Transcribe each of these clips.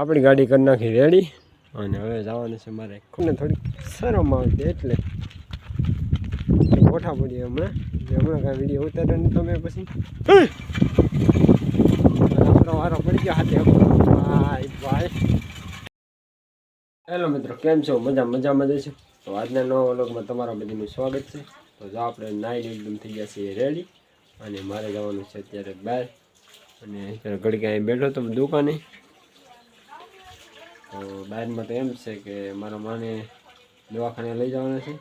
આપણી ગાડી કરી નાખી રેડી અને હવે જવાનું છે મારે. કોને થોડીક શરમ આવતી એટલે. ગોઠા પડીએ હમણાં. હમણાં કાંઈ વીડિયો ઉતાર્યો નહીં તમે પછી. વારો પડી ગયો હાથે ભાઈ ભાઈ. હેલો મિત્રો, કેમ છો? મજા, મજામાં જશો તો આજના નવા વ્લોગમાં તમારા બધીનું સ્વાગત છે. તો જો આપણે નાઈને એકદમ થઈ ગયા છીએ રેડી અને મારે જવાનું છે અત્યારે બહાર. અને અત્યારે ઘડીક અહીં બેઠો તો દુકાને. તો બહારમાં તો એમ છે કે મારા માને દવાખાને લઈ જવાના છે,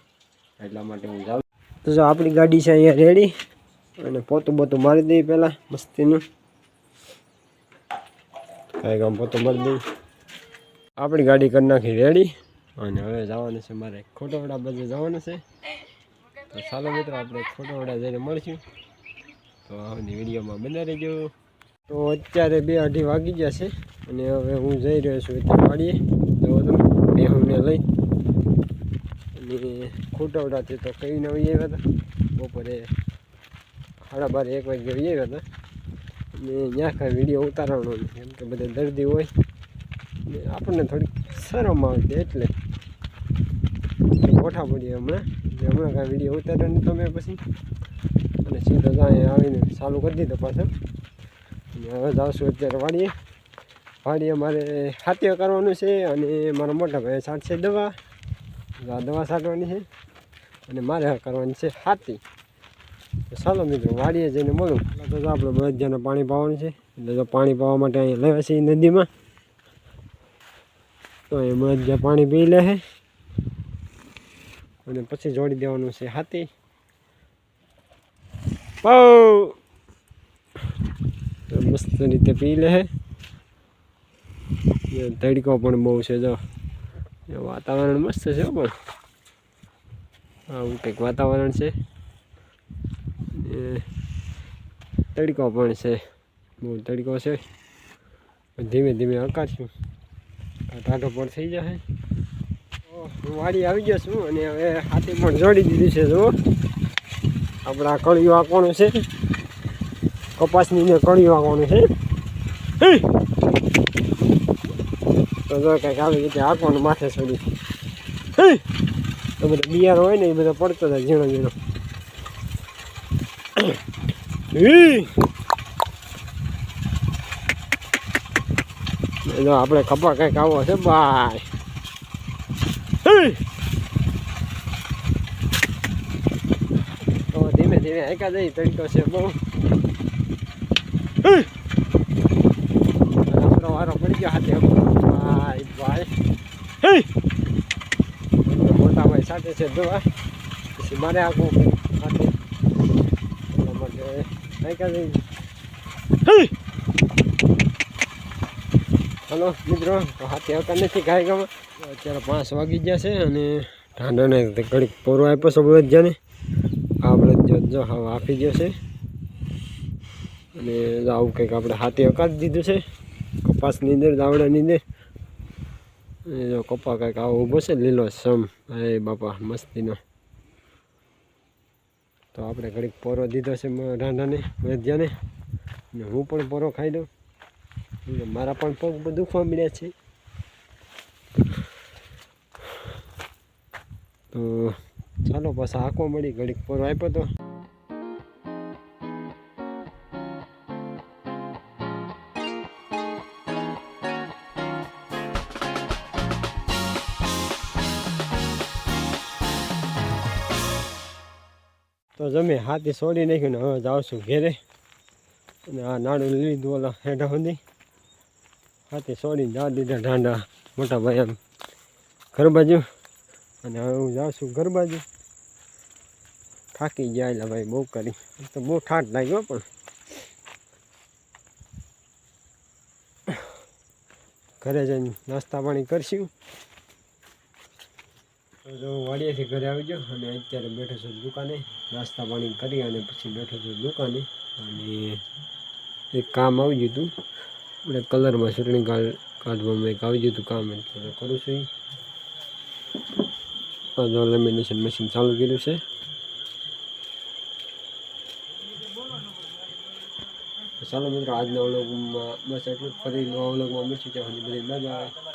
એટલા માટે હું જાઉં. તો જો આપણી ગાડી છે અહીંયા રેડી, અને પોતું બોતું મારી દઈએ પહેલાં મસ્તીનું. કાંઈ કામ પોતું મારી દઈએ. આપણી ગાડી કરી નાખી રેડી, અને હવે જવાનું છે મારે ખોટોવડા બધે જવાનું છે. તો ચાલો મિત્રો, આપણે ખોટોવડા જઈને મળશું. તો આવની વિડીયોમાં બના રહેજો. તો અત્યારે બે અઢી વાગી ગયા છે અને હવે હું જઈ રહ્યો છું અત્યારે પાડીએ. તો બેહુને લઈ. અને ખોટોવડાથી તો કઈ ન આવ્યા હતા. બપોરે સાડા બાર એક વાગે આવ્યા હતા. અને ત્યાં કાંઈ વીડિયો ઉતારવાનો કેમ કે બધા દર્દી હોય. ને આપણને થોડીક શરમ આવતી એટલે. ગોઠા પડીએ હમણાં. એટલે હમણાં કાંઈ વીડિયો ઉતાર્યો નહીં તમે પછી. અને સીધો ત્યાં આવીને ચાલુ કરી દીધો પાછો. અને હવે જાઉં અત્યારે વાડીએ. વાડીએ મારે હાથીઓ કરવાનું છે અને મારા મોટા ભાઈ છાંટશે દવા. દવા છાંટવાની છે અને મારે કરવાની છે હાથી. તો ચાલો મિત્રો, વાડીએ જઈને મળું. તો આપણે બધાને પાણી પાવાનું છે. એટલે તો પાણી પાવા માટે અહીંયા લેવા છે નદીમાં. તો એ બધા પાણી પી લે છે. અને પછી જોડી દેવાનું છે હાથી. તો મસ્ત રીતે પી લે તડકો પણ બહુ છે, જો. વાતાવરણ મસ્ત છે પણ. આવું કંઈક વાતાવરણ છે. તડકો પણ છે. બહુ તડકો છે. ધીમે ધીમે હકાશું ટાઢો પણ થઈ જશે. વાડી આવી ગયો છું અને હવે હાથી પણ જોડી દીધી છે, જુઓ. આપણે કળિયું આંકવાનું છે? કપાસની અંદર કણી વાગવાની છે! તો જો કંઈક આવી રીતે હાંકવાનું માથે છોડી! તો બધા બિયારો હોય ને એ બધા પડતો હતા ઝીણો ઝીણો આપણે કપા કંઈક આવો છે, બાય! તો ધીમે ધીમે એકા જઈ તડકો છે બહુ આપણો વારો પડી ગયો હાથે ભાઈ ભાઈ! મોટા ભાઈ સાથે છે જોવા પછી મારે આખું હાથે એટલા માટે એકા જઈ હે! હલો, મિત્રો હાથે આવતા નથી, ગાય ગામાં અત્યારે પાંચ વાગી ગયા છે અને ઠાંડોને ઘડીક પોરો આપ્યો છે ને આપણે જો જો હવે આપી ગયો છે અને આવું કંઈક આપણે હાથે અકાળી દીધું છે. કપાસની અંદર, દાવડાની અંદર. અને જો કપા કંઈક આવો ઊભો છે, લીલો સમ. એ બાપા, મસ્તીનો. તો આપણે ઘડીક પોરો દીધો છે રાંધાને, વૈદ્યાને. અને હું પણ પોરો ખાઈ દઉં. મારા પણ પગ દુખવા મળ્યા છે. તો ચાલો પાછા આંકવા મળી ઘડીક પોરો આપ્યો તો. તો જમે હાથી છોડી નાખ્યું ને હવે જાઉં છું ઘેરે. અને આ નાડું લીધું ઓલા હેઠા સુધી. હાથી છોડીને જા દીધા ઢાંડા મોટા ભાઈ એમ ઘર બાજુ. અને હવે હું જાઉં છું ઘર બાજુ. થાકી ગયા એટલે ભાઈ બહુ કરી. તો બહુ ઠાઠ લાગ્યો પણ. ઘરે જઈને નાસ્તા પાણી કરશું. તો જો હું વાડીએથી ઘરે આવી ગયો અને અત્યારે બેઠો છું દુકાને. નાસ્તા પાણી કરી અને પછી બેઠો છું દુકાને. અને એક કામ આવી ગયું હતું. આપણે કલરમાં ચૂંટણી કાર્ડ કાઢવામાં એક આવી ગયું હતું કામ, એટલે કરું છું. આ લેમિનેશન મશીન ચાલુ કર્યું છે. ચાલો મિત્રો, આજના વ્લોગમાં બસ એટલું ફરી નવા વ્લોગમાં મળશે. ત્યાં સુધી બધી મજા બાય